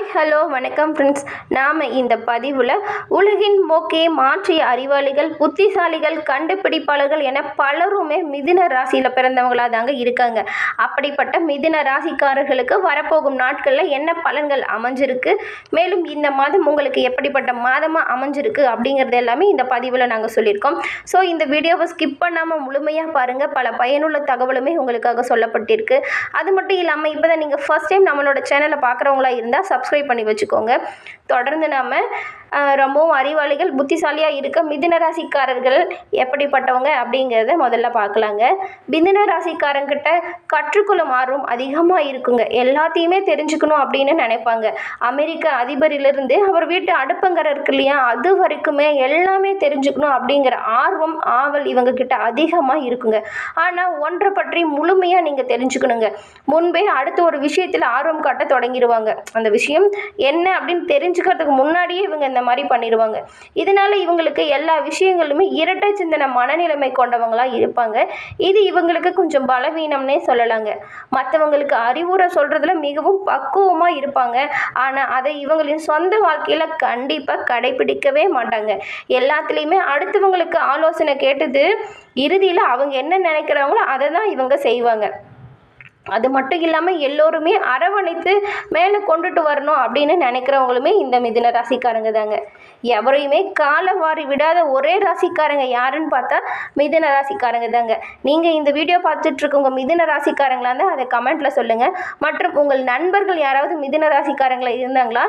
Hi hello வணக்கம் friends நாம் இந்த பதிவில் உலகின் மோக்கே மாற்றிய அறிவாளிகள் புத்திசாலிகள் கண்டுபிடிப்பாளர்கள் என பலருமே மிதின ராசியில் பிறந்தவங்களாக தாங்க இருக்காங்க. அப்படிப்பட்ட மிதின ராசிக்காரர்களுக்கு வரப்போகும் நாட்களில் என்ன பலன்கள் அமைஞ்சிருக்கு? மேலும் இந்த மாதம் உங்களுக்கு எப்படிப்பட்ட மாதமாக அமைஞ்சிருக்கு அப்படிங்கிறது எல்லாமே இந்த பதிவில் நாங்கள் சொல்லியிருக்கோம். ஸோ இந்த வீடியோவை ஸ்கிப் பண்ணாமல் முழுமையாக பாருங்கள் பல பயனுள்ள தகவலுமே உங்களுக்காக சொல்லப்பட்டிருக்கு. அது மட்டும் இல்லாமல் இப்போ தான் நீங்கள் ஃபஸ்ட் டைம் நம்மளோட சேனலை பார்க்குறவங்களா இருந்தால் சப்ஸ் சப்ஸ்கிரைப் பண்ணி வச்சுக்கோங்க. தொடர்ந்து நாம் ரொம்பவும் அறிவாளிகள் புத்திசாலியாக இருக்க மிதுன ராசிக்காரர்கள் எப்படிப்பட்டவங்க அப்படிங்கிறத முதல்ல பார்க்கலாங்க. மிதுன ராசிக்காரங்கிட்ட கற்றுக்கொள்ளும் ஆர்வம் அதிகமாக இருக்குங்க. எல்லாத்தையுமே தெரிஞ்சுக்கணும் அப்படின்னு நினைப்பாங்க. அமெரிக்க அதிபரிலிருந்து அவர் வீட்டு அடுப்பங்கரை இருக்கு இல்லையா அது வரைக்குமே எல்லாமே தெரிஞ்சுக்கணும் அப்படிங்கிற ஆர்வம் ஆவல் இவங்க கிட்ட அதிகமாக இருக்குங்க. ஆனால் ஒன்றை பற்றி முழுமையாக நீங்கள் தெரிஞ்சுக்கணுங்க. முன்பே அடுத்த ஒரு விஷயத்தில் ஆர்வம் காட்ட தொடங்கிடுவாங்க. அந்த விஷயம் என்ன அப்படின்னு தெரிஞ்சுக்கிறதுக்கு முன்னாடியே இவங்க இந்த மாதிரி பண்ணிடுவாங்க. இதனால இவங்களுக்கு எல்லா விஷயங்களுமே இரட்டை சிந்தனை மனநிலைமை கொண்டவங்களாக இருப்பாங்க. இது இவங்களுக்கு கொஞ்சம் பலவீனம்னே சொல்லலாங்க. மற்றவங்களுக்கு அறிவுரை சொல்கிறதுல மிகவும் பக்குவமாக இருப்பாங்க. ஆனால் அதை இவங்களின் சொந்த வாழ்க்கையில் கண்டிப்பாக கடைபிடிக்கவே மாட்டாங்க. எல்லாத்துலேயுமே அடுத்தவங்களுக்கு ஆலோசனை கேட்டது இறுதியில் அவங்க என்ன நினைக்கிறாங்களோ அதை தான் இவங்க செய்வாங்க. அது மட்டும் இல்லாமல் எல்லோருமே அரவணைத்து மேலே கொண்டுட்டு வரணும் அப்படின்னு நினைக்கிறவங்களுமே இந்த மிதின ராசிக்காரங்க தாங்க. எவரையுமே காலவாரி விடாத ஒரே ராசிக்காரங்க யாருன்னு பார்த்தா மிதின ராசிக்காரங்க தாங்க. நீங்கள் இந்த வீடியோ பார்த்துட்டு இருக்கவங்க மிதுன ராசிக்காரங்களா இருந்தால் அதை கமெண்ட்டில் சொல்லுங்கள் மற்றும் உங்கள் நண்பர்கள் யாராவது மிதின ராசிக்காரங்களை இருந்தாங்களா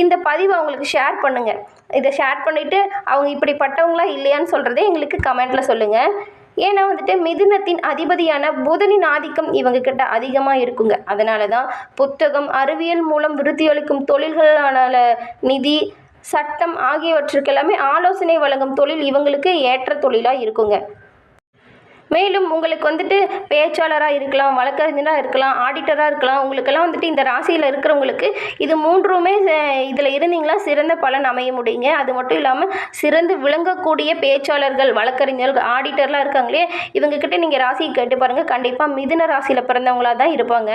இந்த பதிவை அவங்களுக்கு ஷேர் பண்ணுங்கள் இதை ஷேர் பண்ணிவிட்டு அவங்க இப்படிப்பட்டவங்களா இல்லையான்னு சொல்கிறதே எங்களுக்கு கமெண்ட்டில் சொல்லுங்கள் ஏன்னா வந்துட்டு மிதுனத்தின் அதிபதியான புதனின் ஆதிக்கம் இவங்க கிட்ட அதிகமாக இருக்குங்க. அதனால தான் புத்தகம் அறிவியல் மூலம் விருத்தியளிக்கும் தொழில்களான நிதி சட்டம் ஆகியவற்றுக்கெல்லாமே ஆலோசனை வழங்கும் தொழில் இவங்களுக்கு ஏற்ற தொழிலாக இருக்குங்க. மேலும் உங்களுக்கு வந்துட்டு பேச்சாளராக இருக்கலாம் வழக்கறிஞராக இருக்கலாம் ஆடிட்டராக இருக்கலாம். உங்களுக்கெல்லாம் வந்துட்டு இந்த ராசியில் இருக்கிறவங்களுக்கு இது மூன்றுமே இதில் இருந்தீங்களா? சிறந்த பலன் அமைய முடியுங்க. அது மட்டும் இல்லாமல் சிறந்து விளங்கக்கூடிய பேச்சாளர்கள் வழக்கறிஞர்கள் ஆடிட்டர்லாம் இருக்காங்களே இவங்கக்கிட்ட நீங்கள் ராசியை கேட்டு பாருங்கள் கண்டிப்பாக மிதுன ராசியில் பிறந்தவங்களாக தான் இருப்பாங்க.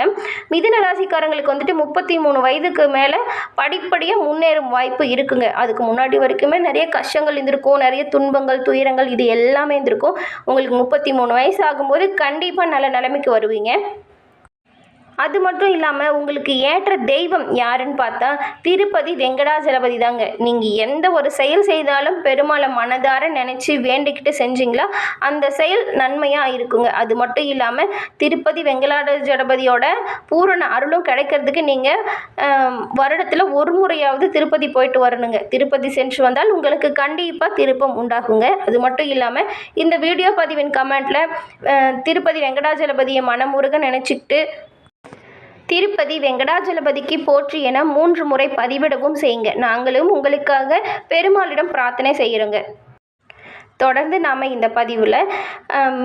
மிதுன ராசிக்காரங்களுக்கு வந்துட்டு முப்பத்தி மூணு வயதுக்கு மேலே படிப்படியாக முன்னேறும் வாய்ப்பு இருக்குங்க. அதுக்கு முன்னாடி வரைக்குமே நிறைய கஷ்டங்கள் இருந்திருக்கும். நிறைய துன்பங்கள் துயரங்கள் இது எல்லாமே இருந்திருக்கும். உங்களுக்கு முப்பத்தி மூணு மூணு வயசு ஆகும்போது கண்டிப்பாக நல்ல நிலைமைக்கு வருவீங்க. அது மட்டும் இல்லாமல் உங்களுக்கு ஏற்ற தெய்வம் யாருன்னு பார்த்தா திருப்பதி வெங்கடாஜலபதி தாங்க. நீங்கள் எந்த ஒரு செயல் செய்தாலும் பெருமாளை மனதார நினச்சி வேண்டிக்கிட்டு செஞ்சிங்களா அந்த செயல் நன்மையாக இருக்குங்க. அது மட்டும் இல்லாமல் திருப்பதி வெங்கடாஜலபதியோட பூரண அருளும் கிடைக்கிறதுக்கு நீங்கள் வருடத்தில் ஒரு முறையாவது திருப்பதி போயிட்டு வரணுங்க. திருப்பதி சென்று வந்தால் உங்களுக்கு கண்டிப்பாக திருப்பம் உண்டாகுங்க. அது மட்டும் இல்லாமல் இந்த வீடியோ பதிவின் கமெண்ட்டில் திருப்பதி வெங்கடாஜலபதியை மனமுருக நினச்சிக்கிட்டு திருப்பதி வெங்கடாஜலபதிக்கு போற்றி என மூன்று முறை பதிவிடவும் செய்யுங்க. நாங்களும் உங்களுக்காக பெருமாளிடம் பிரார்த்தனை செய்கிறோங்க தொடர்ந்து நாம் இந்த பதிவில்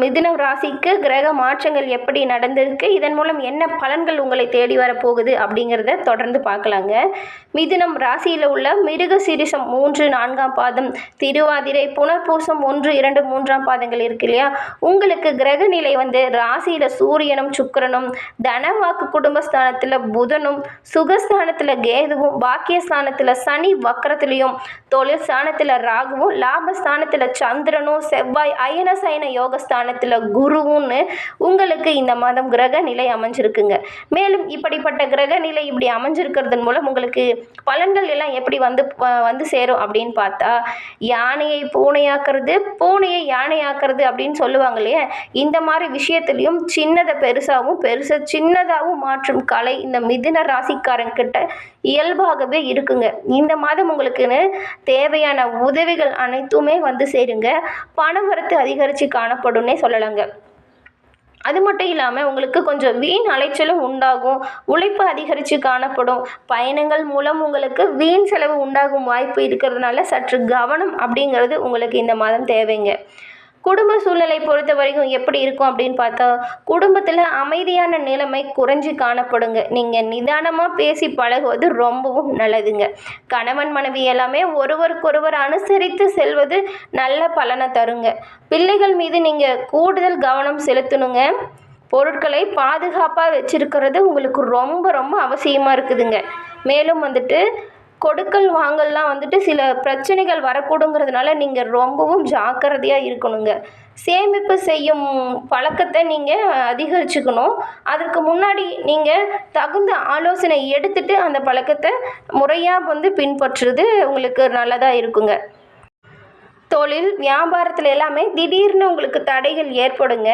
மிதுன ராசிக்கு கிரக மாற்றங்கள் எப்படி நடந்திருக்கு இதன் மூலம் என்ன பலன்கள் உங்களை தேடி வரப்போகுது அப்படிங்கிறத தொடர்ந்து பார்க்கலாங்க. மிதுனம் ராசியில் உள்ள மிருக சிரிசம் மூன்று நான்காம் பாதம் திருவாதிரை புனர்பூசம் ஒன்று இரண்டு மூன்றாம் பாதங்கள் இருக்கு இல்லையா? உங்களுக்கு கிரக நிலை வந்து ராசியில் சூரியனும் சுக்கரனும் தனவாக்கு குடும்பஸ்தானத்தில் புதனும் சுகஸ்தானத்தில் கேதுவும் பாக்கியஸ்தானத்தில் சனி வக்கரத்துலேயும் தொழில் ஸ்தானத்தில் ராகுவும் லாபஸ்தானத்தில் சந்திரனும் செவ்வாய் அயனசயன யோகஸ்தானத்தில் குருவும்னு உங்களுக்கு இந்த மாதம் கிரக நிலை அமைஞ்சிருக்குங்க. மேலும் இப்படிப்பட்ட கிரக நிலை இப்படி அமைஞ்சிருக்கிறதன் மூலம் உங்களுக்கு பலன்கள் எல்லாம் எப்படி வந்து வந்து சேரும் அப்படின்னு பார்த்தா யானையை பூனையாக்குறது பூனையை யானையாக்குறது அப்படின்னு சொல்லுவாங்க இல்லையா? இந்த மாதிரி விஷயத்துலையும் சின்னதை பெருசாகவும் பெருசை சின்னதாகவும் மாற்றும் கலை இந்த மிதுன ராசிக்காரங்கிட்ட இயல்பாகவே இருக்குங்க. இந்த மாதம் உங்களுக்குன்னு தேவையான உதவிகள் அனைத்துமே வந்து சேருங்க. பணவரத்து அதிகரித்து காணப்படும்னே சொல்லலாங்க. அது மட்டும் இல்லாமல் உங்களுக்கு கொஞ்சம் வீண் அலைச்சலும் உண்டாகும். உழைப்பு அதிகரித்து காணப்படும். பயணங்கள் மூலம் உங்களுக்கு வீண் செலவு உண்டாகும் வாய்ப்பு இருக்கிறதுனால சற்று கவனம் அப்படிங்கிறது உங்களுக்கு இந்த மாதம் தேவைங்க. குடும்ப சூழ்நிலை பொறுத்த வரைக்கும் எப்படி இருக்கும் அப்படின்னு பார்த்தா குடும்பத்தில் அமைதியான நிலைமை குறைஞ்சி காணப்படுங்க. நீங்கள் நிதானமாக பேசி பழகுவது ரொம்பவும் நல்லதுங்க. கணவன் மனைவி எல்லாமே ஒருவருக்கொருவர் அனுசரித்து செல்வது நல்ல பலனை தருங்க. பிள்ளைகள் மீது நீங்கள் கூடுதல் கவனம் செலுத்தணுங்க. பொருட்களை பாதுகாப்பாக வச்சுருக்கிறது உங்களுக்கு ரொம்ப ரொம்ப அவசியமாக இருக்குதுங்க. மேலும் வந்துட்டு கொடுக்கல் வாங்கல்லாம் வந்துட்டு சில பிரச்சனைகள் வரக்கூடுங்கிறதுனால நீங்கள் ரொம்பவும் ஜாக்கிரதையாக இருக்கணுங்க. சேமிப்பு செய்யும் பழக்கத்தை நீங்கள் அதிகரிச்சுக்கணும். அதுக்கு முன்னாடி நீங்கள் தகுந்த ஆலோசனை எடுத்துகிட்டு அந்த பழக்கத்தை முறையாக வந்து பின்பற்றுறது உங்களுக்கு நல்லதாக இருக்குங்க. தொழில் வியாபாரத்தில் எல்லாமே திடீர்னு உங்களுக்கு தடைகள் ஏற்படுங்க.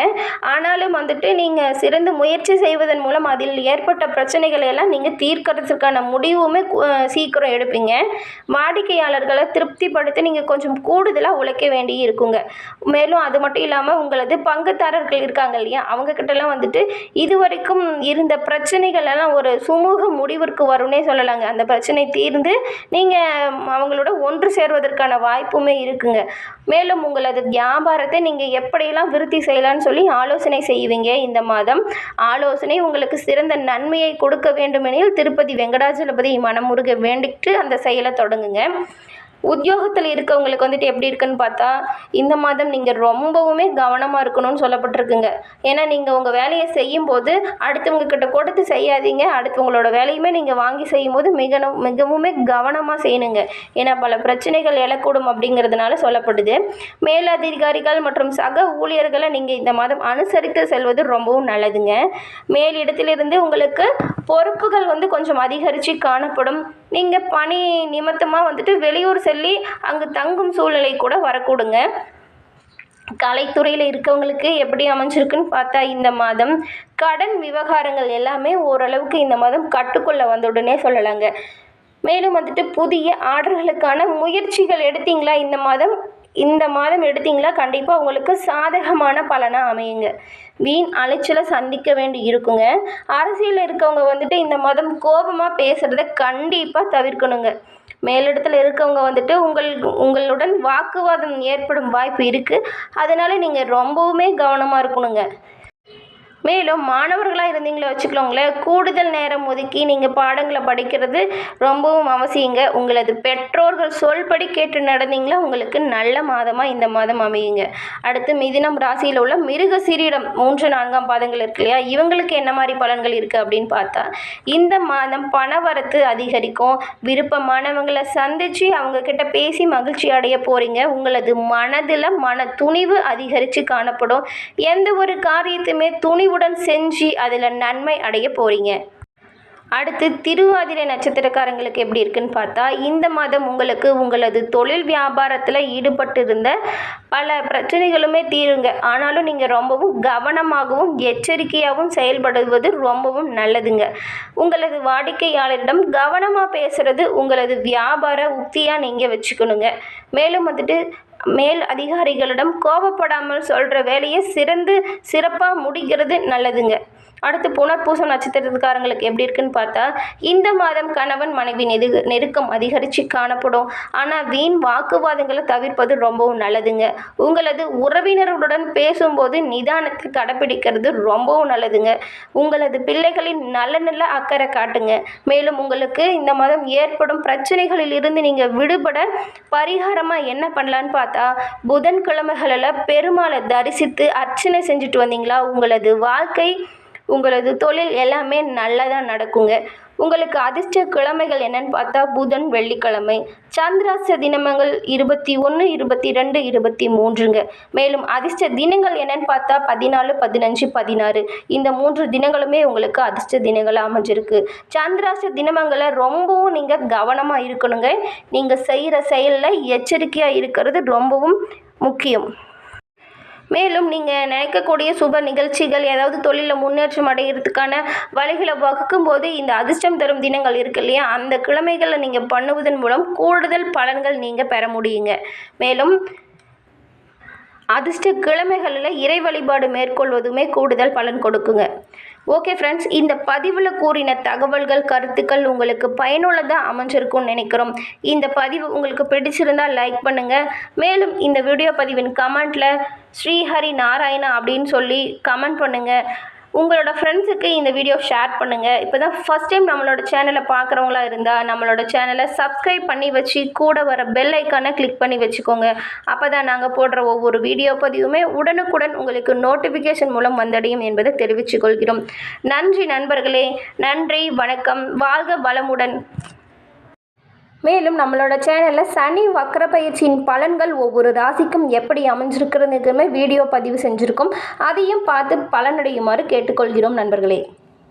ஆனாலும் வந்துட்டு நீங்கள் சிறந்து முயற்சி செய்வதன் மூலம் அதில் ஏற்பட்ட பிரச்சனைகளை எல்லாம் நீங்கள் தீர்க்கறதுக்கான முடிவுமே சீக்கிரம் எடுப்பீங்க. வாடிக்கையாளர்களை திருப்திப்படுத்தி நீங்கள் கொஞ்சம் கூடுதலாக உழைக்க வேண்டி இருக்குங்க. மேலும் அது மட்டும் இல்லாமல் உங்களது பங்குதாரர்கள் இருக்காங்க இல்லையா? அவங்க கிட்டலாம் வந்துட்டு இது வரைக்கும் இருந்த பிரச்சனைகள் எல்லாம் ஒரு சுமூக முடிவிற்கு வரும்னே சொல்லலாங்க. அந்த பிரச்சனை தீர்ந்து நீங்கள் அவங்களோட ஒன்று சேர்வதற்கான வாய்ப்புமே இருக்குங்க. மேலும் உங்களது வியாபாரத்தை நீங்கள் எப்படியெல்லாம் விருத்தி செய்யலாம்னு சொல்லி ஆலோசனை செய்வீங்க இந்த மாதம். ஆலோசனை உங்களுக்கு சிறந்த நன்மையை கொடுக்க வேண்டுமெனில் திருப்பதி வெங்கடாஜலபதி மனமுருக வேண்டிட்டு அந்த செயலை தொடங்குங்க. உத்தியோகத்தில் இருக்கவங்களுக்கு வந்துட்டு எப்படி இருக்குன்னு பார்த்தா இந்த மாதம் நீங்கள் ரொம்பவுமே கவனமாக இருக்கணும்னு சொல்லப்பட்டிருக்குங்க. ஏன்னா நீங்கள் உங்கள் வேலையை செய்யும்போது அடுத்தவங்கக்கிட்ட கொடுத்து செய்யாதீங்க. அடுத்தவங்களோட வேலையுமே நீங்கள் வாங்கி செய்யும்போது மிக மிகவுமே கவனமாக செய்யணுங்க. ஏன்னா பல பிரச்சனைகள் எழக்கூடும் அப்படிங்கிறதுனால சொல்லப்படுது. மேலதிகாரிகள் மற்றும் சக ஊழியர்களை நீங்கள் இந்த மாதம் அனுசரித்து செல்வது ரொம்பவும் நல்லதுங்க. மேலிடத்திலிருந்து உங்களுக்கு பொறுப்புகள் வந்து கொஞ்சம் அதிகரித்து காணப்படும். நீங்கள் பணி நிமித்தமாக வந்துட்டு வெளியூர் செல்லி அங்கு தங்கும் சூழ்நிலை கூட வரக்கூடுங்க. கலைத்துறையில் இருக்கவங்களுக்கு எப்படி அமைஞ்சிருக்குன்னு பார்த்தா இந்த மாதம் கடன் விவகாரங்கள் எல்லாமே ஓரளவுக்கு இந்த மாதம் கட்டுக்குள்ளே வந்தவுடனே சொல்லலாங்க. மேலும் வந்துட்டு புதிய ஆர்டர்களுக்கான முயற்சிகள் எடுத்தீங்களா இந்த மாதம்? இந்த மாதம் எடுத்தீங்களா? கண்டிப்பாக உங்களுக்கு சாதகமான பலனாக அமையுங்க. வீண் அலைச்சலை சந்திக்க வேண்டி இருக்குங்க. அரசியலில் இருக்கவங்க வந்துட்டு இந்த மாதம் கோபமாக பேசுகிறத கண்டிப்பாக தவிர்க்கணுங்க. மேலிடத்தில் இருக்கவங்க வந்துட்டு உங்கள் உங்களுடன் வாக்குவாதம் ஏற்படும் வாய்ப்பு இருக்குது அதனால நீங்கள் ரொம்பவுமே கவனமாக இருக்கணுங்க. மேலும் மாணவர்களாக இருந்தீங்களே வச்சுக்கோங்களேன் கூடுதல் நேரம் ஒதுக்கி நீங்கள் பாடங்களை படிக்கிறது ரொம்பவும் அவசியங்க. உங்களது பெற்றோர்கள் சொல்படி கேட்டு நடந்தீங்களா உங்களுக்கு நல்ல மாதமாக இந்த மாதம் அமையுங்க. அடுத்து மிதினம் ராசியில் உள்ள மிருக சீரிடம் மூன்று நான்காம் பாதங்கள் இருக்கு இல்லையா? இவங்களுக்கு என்ன மாதிரி பலன்கள் இருக்குது அப்படின்னு பார்த்தா இந்த மாதம் பணவரத்து அதிகரிக்கும். விருப்பமானவங்களை சந்தித்து அவங்கக்கிட்ட பேசி மகிழ்ச்சி அடைய போகிறீங்க உங்களது மனதில் மன துணிவு அதிகரித்து காணப்படும். எந்த ஒரு காரியத்தையுமே துணிவுடன் செஞ்சு அதில் நன்மை அடைய போகிறீங்க அடுத்து திருவாதிரை நட்சத்திரக்காரங்களுக்கு எப்படி இருக்குன்னு பார்த்தா இந்த மாதம் உங்களுக்கு உங்களது தொழில் வியாபாரத்தில் ஈடுபட்டிருந்த பல பிரச்சனைகளுமே தீருங்க. ஆனாலும் நீங்கள் ரொம்பவும் கவனமாகவும் எச்சரிக்கையாகவும் செயல்படுவது ரொம்பவும் நல்லதுங்க. உங்களது வாடிக்கையாளரிடம் கவனமாக பேசுகிறது உங்களது வியாபார உக்தியாக நீங்கள் வச்சுக்கணுங்க. மேலும் வந்துட்டு மேல் அதிகாரிகளிடம் கோபப்படாமல் சொல்கிற வேலையை சிறந்து சிறப்பாக முடிக்கிறது நல்லதுங்க. அடுத்து புனர்பூசம் நட்சத்திரத்துக்காரங்களுக்கு எப்படி இருக்குன்னு பார்த்தா இந்த மாதம் கணவன் மனைவி நெரு நெருக்கம் அதிகரித்து காணப்படும். ஆனால் வீண் வாக்குவாதங்களை தவிர்ப்பது ரொம்பவும் நல்லதுங்க. உங்களது உறவினர்களுடன் பேசும்போது நிதானத்தை கடைப்பிடிக்கிறது ரொம்பவும் நல்லதுங்க. உங்களது பிள்ளைகளின் நல்ல நல்ல அக்கறை காட்டுங்க. மேலும் உங்களுக்கு இந்த மாதம் ஏற்படும் பிரச்சனைகளில் இருந்து நீங்கள் விடுபட பரிகாரமாக என்ன பண்ணலான்னு பார்த்தா புதன்கிழமைகளில் பெருமாளை தரிசித்து அர்ச்சனை செஞ்சுட்டு வந்தீங்களா? உங்களது வாழ்க்கை உங்களது தொழில் எல்லாமே நல்லதாக நடக்குங்க. உங்களுக்கு அதிர்ஷ்ட கிழமைகள் என்னன்னு பார்த்தா புதன் வெள்ளிக்கிழமை. சந்திராச தினமங்கள் இருபத்தி ஒன்று இருபத்தி ரெண்டு இருபத்தி மூன்றுங்க. மேலும் அதிர்ஷ்ட தினங்கள் என்னன்னு பார்த்தா பதினாலு பதினஞ்சு பதினாறு. இந்த மூன்று தினங்களுமே உங்களுக்கு அதிர்ஷ்ட தினங்களாக அமைஞ்சிருக்கு. சந்திராச தினமங்களை ரொம்பவும் நீங்கள் கவனமாக இருக்கணுங்க. நீங்கள் செய்கிற செயலில் எச்சரிக்கையாக இருக்கிறது ரொம்பவும் முக்கியம். மேலும் நீங்கள் நினைக்கக்கூடிய சுப நிகழ்ச்சிகள் ஏதாவது தொழிலில் முன்னேற்றம் அடைகிறதுக்கான வழிகளை வகுக்கும் போது இந்த அதிர்ஷ்டம் தரும் தினங்கள் இருக்கு இல்லையா? அந்த கிழமைகளை நீங்கள் பண்ணுவதன் மூலம் கூடுதல் பலன்கள் நீங்கள் பெற முடியுங்க. மேலும் அதிர்ஷ்ட கிழமைகளில் இறை வழிபாடு மேற்கொள்வதுமே கூடுதல் பலன் கொடுக்குங்க. ஓகே ஃப்ரெண்ட்ஸ் இந்த பதிவில் கூறின தகவல்கள் கருத்துக்கள் உங்களுக்கு பயனுள்ளதாக அமைஞ்சிருக்கும்னு நினைக்கிறோம். இந்த பதிவு உங்களுக்கு பிடிச்சிருந்தால் லைக் பண்ணுங்கள் மேலும் இந்த வீடியோ பதிவின் கமெண்ட்டில் ஸ்ரீஹரி நாராயணா அப்படின்னு சொல்லி கமெண்ட் பண்ணுங்கள் உங்களோட ஃப்ரெண்ட்ஸுக்கு இந்த வீடியோ ஷேர் பண்ணுங்கள் இப்போ தான் ஃபஸ்ட் டைம் நம்மளோட சேனலை பார்க்குறவங்களா இருந்தால் நம்மளோட சேனலை சப்ஸ்கிரைப் பண்ணி வச்சு கூட வர பெல் ஐக்கானை கிளிக் பண்ணி வச்சுக்கோங்க. அப்போ தான் நாங்கள் போடுற ஒவ்வொரு வீடியோ பதிவுமே உடனுக்குடன் உங்களுக்கு நோட்டிஃபிகேஷன் மூலம் வந்தடையும் என்பதை தெரிவித்துக் கொள்கிறோம் நன்றி நண்பர்களே. நன்றி வணக்கம். வாழ்க வளமுடன். மேலும் நம்மளோட சேனலில் சனி வக்கர பயிற்சியின் பலன்கள் ஒவ்வொரு ராசிக்கும் எப்படி அமைஞ்சிருக்கிறதுக்குமே வீடியோ பதிவு செஞ்சுருக்கோம். அதையும் பார்த்து பலனடையுமாறு கேட்டுக்கொள்கிறோம் நண்பர்களே.